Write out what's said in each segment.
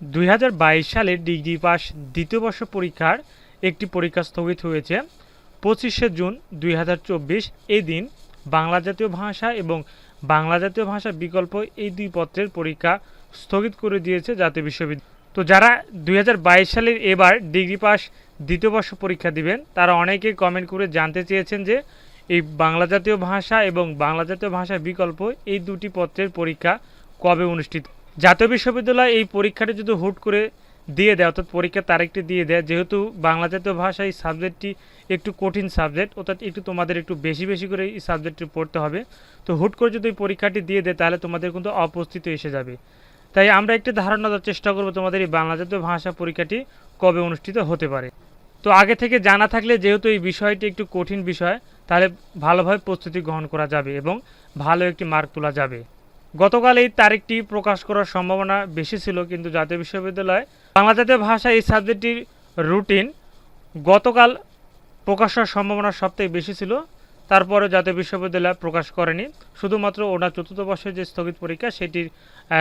দুই সালের degree pass দ্বিতীয় বর্ষ পরীক্ষার একটি পরীক্ষা স্থগিত হয়েছে। পঁচিশে জুন দুই এই দিন বাংলা জাতীয় ভাষা এবং বাংলা জাতীয় ভাষা বিকল্প এই দুই পত্রের পরীক্ষা স্থগিত করে দিয়েছে জাতীয় বিশ্ববিদ্যালয়। তো যারা দুই হাজার বাইশ সালের এবার ডিগ্রি পাস দ্বিতীয় বর্ষ পরীক্ষা দিবেন, তারা অনেকে কমেন্ট করে জানতে চেয়েছেন যে এই বাংলা জাতীয় ভাষা এবং বাংলা জাতীয় ভাষা বিকল্প এই দুটি পত্রের পরীক্ষা কবে অনুষ্ঠিত জাতীয় বিশ্ববিদ্যালয় এই পরীক্ষাটি যদি হুট করে দিয়ে দেয়, অর্থাৎ পরীক্ষার তারিখটি দিয়ে দেয়, যেহেতু বাংলা জাতীয় ভাষা এই সাবজেক্টটি একটু কঠিন সাবজেক্ট, অর্থাৎ একটু তোমাদের একটু বেশি বেশি করে এই সাবজেক্টটি পড়তে হবে, তো হুট করে যদি পরীক্ষাটি দিয়ে দেয়, তাহলে তোমাদের কিন্তু অপস্থিত এসে যাবে। তাই আমরা একটি ধারণা দেওয়ার চেষ্টা করব তোমাদের এই বাংলা জাতীয় ভাষা পরীক্ষাটি কবে অনুষ্ঠিত হতে পারে। তো আগে থেকে জানা থাকলে যেহেতু এই বিষয়টি একটু কঠিন বিষয়, তাহলে ভালোভাবে প্রস্তুতি গ্রহণ করা যাবে এবং ভালো একটি মার্ক তোলা যাবে। গতকাল এই তারিখটি প্রকাশ করার সম্ভাবনা বেশি ছিল কিন্তু জাতীয় বিশ্ববিদ্যালয় বাংলা জাতীয় ভাষা এই সাবজেক্টটির রুটিন গতকাল প্রকাশ হওয়ার সম্ভাবনা সবথেকে বেশি ছিল। তারপরে জাতীয় বিশ্ববিদ্যালয় প্রকাশ করেনি। শুধুমাত্র ওনার চতুর্থ বর্ষের যে স্থগিত পরীক্ষা, সেটির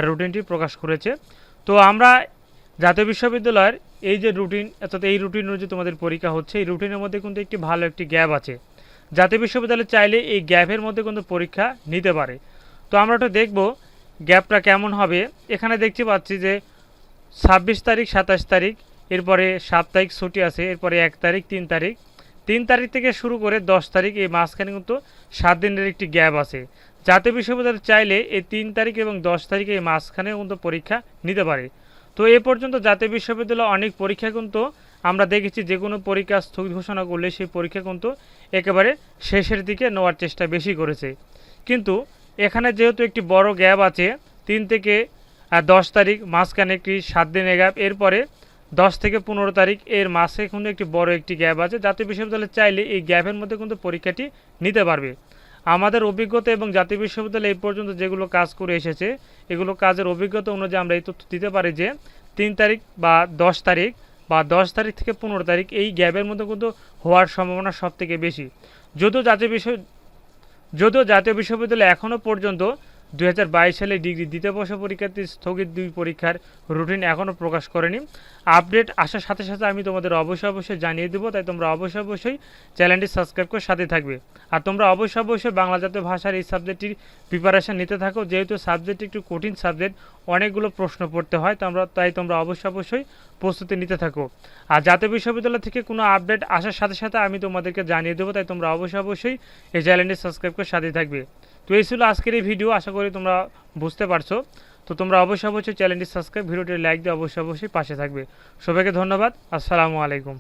রুটিনটি প্রকাশ করেছে। তো আমরা জাতীয় বিশ্ববিদ্যালয়ের এই যে রুটিন, অর্থাৎ এই রুটিন অনুযায়ী তোমাদের পরীক্ষা হচ্ছে, এই রুটিনের মধ্যে কিন্তু একটি ভালো একটি গ্যাপ আছে। জাতীয় বিশ্ববিদ্যালয় চাইলে এই গ্যাপের মধ্যে কিন্তু পরীক্ষা নিতে পারে। তো আমরা একটু দেখব গ্যাপটা কেমন হবে। এখানে দেখতে পাচ্ছি যে ছাব্বিশ তারিখ, সাতাশ তারিখ, এরপরে তারিখ ছুটি আছে, এরপরে এক তারিখ, তিন তারিখ। তিন তারিখ থেকে শুরু করে দশ তারিখ, এই মাঝখানে কিন্তু সাত দিনের একটি গ্যাপ আছে। জাতীয় বিশ্ববিদ্যালয় চাইলে এই তিন তারিখ এবং দশ তারিখে এই মাঝখানে কিন্তু পরীক্ষা নিতে পারে। তো এ পর্যন্ত জাতীয় বিশ্ববিদ্যালয় অনেক পরীক্ষা কিন্তু আমরা দেখেছি, যে কোনো পরীক্ষা স্থগিত ঘোষণা করলে সেই পরীক্ষা কিন্তু একেবারে শেষের দিকে নেওয়ার চেষ্টা বেশি করেছে। কিন্তু এখানে যেহেতু একটি বড় গ্যাপ আছে, তিন থেকে দশ তারিখ, মাঝখানে একটি সাত দিনের গ্যাপ, এরপরে দশ থেকে পনেরো তারিখ, এর মাসে কিন্তু একটি বড় একটি গ্যাপ আছে। জাতীয় বিশ্ববিদ্যালয় চাইলে এই গ্যাপের মধ্যে কিন্তু পরীক্ষাটি নিতে পারবে। আমাদের অভিজ্ঞতা এবং জাতীয় বিশ্ববিদ্যালয় এই পর্যন্ত যেগুলো কাজ করে এসেছে, এগুলো কাজের অভিজ্ঞতা অনুযায়ী আমরা এই তথ্য দিতে পারি যে, তিন তারিখ বা দশ তারিখ বা দশ তারিখ থেকে পনেরো তারিখ এই গ্যাপের মধ্যে কিন্তু হওয়ার সম্ভাবনা সব থেকে বেশি। যদিও জাতীয় বিশ্ব যদিও জাতীয় বিশ্ববিদ্যালয় এখনও পর্যন্ত দুই হাজার বাইশ সালে ডিগ্রি দ্বিতীয় বর্ষ পরীক্ষার্থী স্থগিত দুই পরীক্ষার রুটিন এখনও প্রকাশ করেনি। আপডেট আসার সাথে সাথে আমি তোমাদের অবশ্যই অবশ্যই জানিয়ে দেবো, তাই তোমরা অবশ্যই অবশ্যই চ্যানেলটি সাবস্ক্রাইব করে সাথে থাকবে। আর তোমরা অবশ্যই অবশ্যই বাংলা জাতীয় ভাষার এই সাবজেক্টটির প্রিপারেশান নিতে থাকো, যেহেতু সাবজেক্ট একটু কঠিন সাবজেক্ট, অনেকগুলো প্রশ্ন পড়তে হয় তোমরা তাই তোমরা অবশ্যই অবশ্যই প্রস্তুতি নিতে থাকো। আর জাতীয় বিশ্ববিদ্যালয় থেকে কোনো আপডেট আসার সাথে সাথে আমি তোমাদেরকে জানিয়ে দেবো, তাই তোমরা অবশ্যই অবশ্যই এই চ্যানেলটি সাবস্ক্রাইব করে সাথে থাকবে। তো এই ছিল আজকের এই ভিডিও আশা করি তোমরা বুঝতে পারছ। তো তোমরা অবশ্যই অবশ্যই চ্যানেলটি সাবস্ক্রাইব ভিডিওটি লাইক দিয়ে অবশ্যই অবশ্যই পাশে থাকবে। সবাইকে ধন্যবাদ, আসসালামু আলাইকুম।